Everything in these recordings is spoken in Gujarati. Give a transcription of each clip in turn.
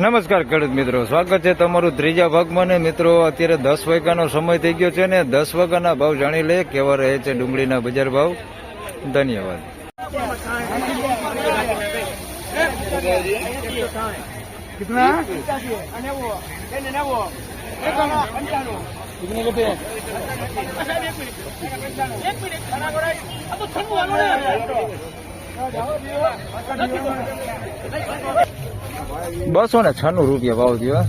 નમસ્કાર ખેડૂત મિત્રો. સ્વાગત છે તમારું ત્રીજા ભાગમાં મિત્રો, અત્યારે દસ વાગ્યાનો સમય થઈ ગયો છે ને દસ વાગ્યાના ભાવ જાણી લઈએ કેવા રહે છે ડુંગળીના બજાર ભાવ. ધન્યવાદ. બસો ને છન્નું રૂપિયા ભાવ થયો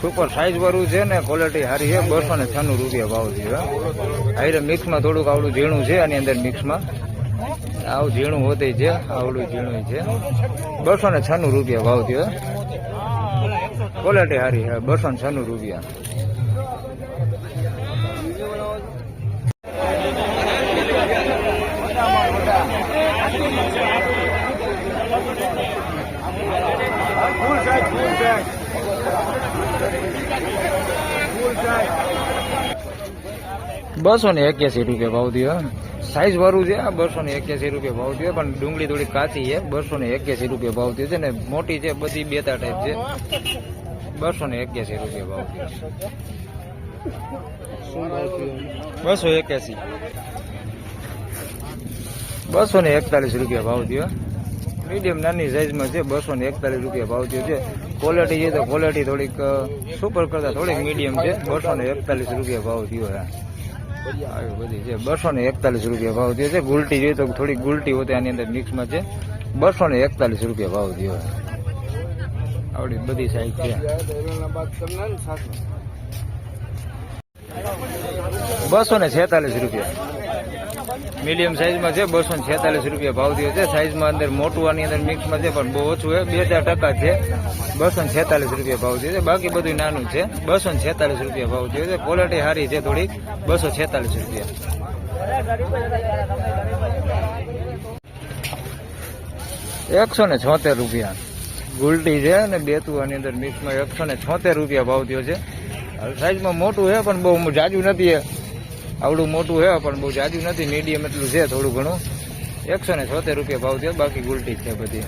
સુપર સાઈઝ વાળું છે ને ક્વોલિટી સારી છે બસો ને છન્નું રૂપિયા ભાવ થયો હાઈરે મિક્સમાં થોડુંક આવડું ઝીણું છે, આની અંદર મિક્સમાં આવું ઝીણું હોતે છે, આવડું ઝીણું છે. બસો ને છન્નું રૂપિયા ભાવ થયો ક્વોલિટી સારી છે બસો ને છન્નું રૂપિયા. બસો ને એક્યાસી રૂપિયા ભાવ થયો. સાઈઝ વાળું છે, આ બસો ને એક્યાસી રૂપિયા ભાવ થયો, પણ ડુંગળી થોડી કાચી છે. બસો ને એક્યાસી રૂપિયા ભાવ થયો છે ને મોટી છે, બધી બેતા ટાઈપ છે. બસો ને એક્યાસી રૂપિયા ભાવ થયો. બસો એક્યાસી. બસો ને એકતાલીસ રૂપિયા ભાવ થયો. મીડિયમ નાની સાઇઝમાં છે, બસો ને એકતાલીસ રૂપિયા ભાવ થયો છે. ક્વોલિટી છે તો ક્વોલિટી થોડીક સુપર કરતા થોડીક મીડિયમ છે. બસો ને એકતાલીસ રૂપિયા ભાવ થયો છે. બધી છે. બસો ને એકતાલીસ રૂપિયા ભાવ થયો છે. ગુલટી જોઈએ તો થોડીક ગુલટી હોતી આની અંદર મિક્સમાં છે. બસો ને એકતાલીસ રૂપિયા ભાવ થયો છે. આવડી બધી સાઈઝ છે. બસો ને છેતાલીસ રૂપિયા. મીડિયમ સાઈઝમાં છે, બસો છેતાલીસ રૂપિયા ભાવ થયો છે. સાઇઝમાં અંદર મોટું આની અંદર મિક્સમાં છે, પણ બહુ ઓછું છે. બે ચાર ટકા છે, બસો છેતાલીસ રૂપિયા ભાવ થયો છે. બાકી બધું નાનું છે. બસો છેતાલીસ રૂપિયા ભાવ થયો છે. ક્વોલિટી સારી છે થોડીક, બસો છેતાલીસ રૂપિયા. એકસો ને છોતેર રૂપિયા. ગુલટી છે અને બેતુ આની અંદર મિક્સમાં એકસો ને છોતેર રૂપિયા ભાવ થયો છે. સાઈઝમાં મોટું છે, પણ બહુ જાજુ નથી. આવડું મોટું છે, પણ બહુ જાજુ નથી મીડિયમ એટલું છે થોડું ઘણું. એકસો ને છોતેર રૂપિયા ભાવ થયો, બાકી ગુલટી છે બધી.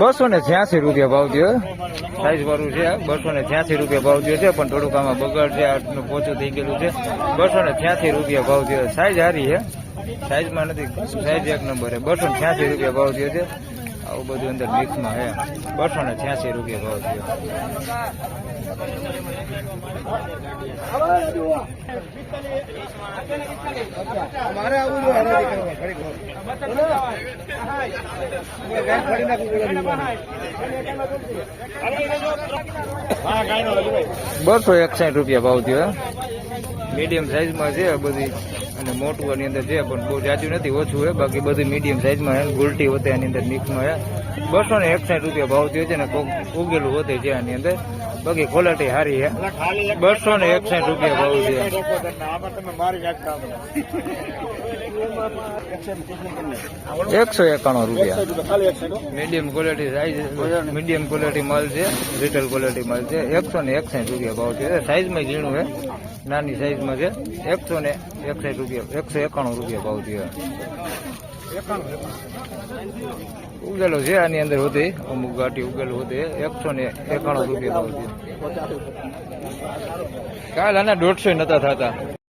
બસો ને છ્યાસી રૂપિયા ભાવ થયો. સાઈઝ વાળું છે બસો ને છ્યાસી રૂપિયા ભાવ થયો છે, પણ થોડુંક આમાં બગાડ છે, આટલું પોચું થઈ ગયેલું છે. બસો ને છ્યાસી રૂપિયા ભાવ થયો. સાઈઝ સારી છે. સાઈઝમાં નથી સાઈઝ એક નંબર છે. બસો ને છ્યાસી રૂપિયા ભાવ થયો છે. આવું બધું અંદર મિક્સમાં છે બસો ને છ્યાસી રૂપિયા ભાવ થયો. બસો એકસાઠ રૂપિયા ભાવ થયો મીડિયમ સાઈઝમાં છે બધી. અને મોટું આની અંદર છે, પણ બહુ જાજુ નથી, ઓછું હોય બાકી બધું મીડિયમ સાઇઝમાં ગુલટી હોતે આની અંદર મિક્સમાં બસો ને એકસાઠ રૂપિયા ભાવ થયો છે ને ઉગેલું વધે છે આની અંદર. બાકી ક્વોલિટી સારી છે. બસો ને એકસાઠ રૂપિયા ભાવ છે. એકસો એકાણું રૂપિયા. Medium quality size medium quality માલ છે. રિટેલ ક્વોલિટી માલ છે. એકસો ને એકસાઠ રૂપિયા ભાવ છે. સાઈઝમાં ઝીણું છે. નાની સાઈઝમાં છે. એકસો ને એકસાઠ રૂપિયા એકસો એકાણું રૂપિયા ભાવ છે. ઉગેલો છે આની અંદર હોતી અમુક ગાંઠી ઉગેલું હોતી એકસો ને એકાણું રૂપિયા કાલ આના દોઢસો નતા થતા.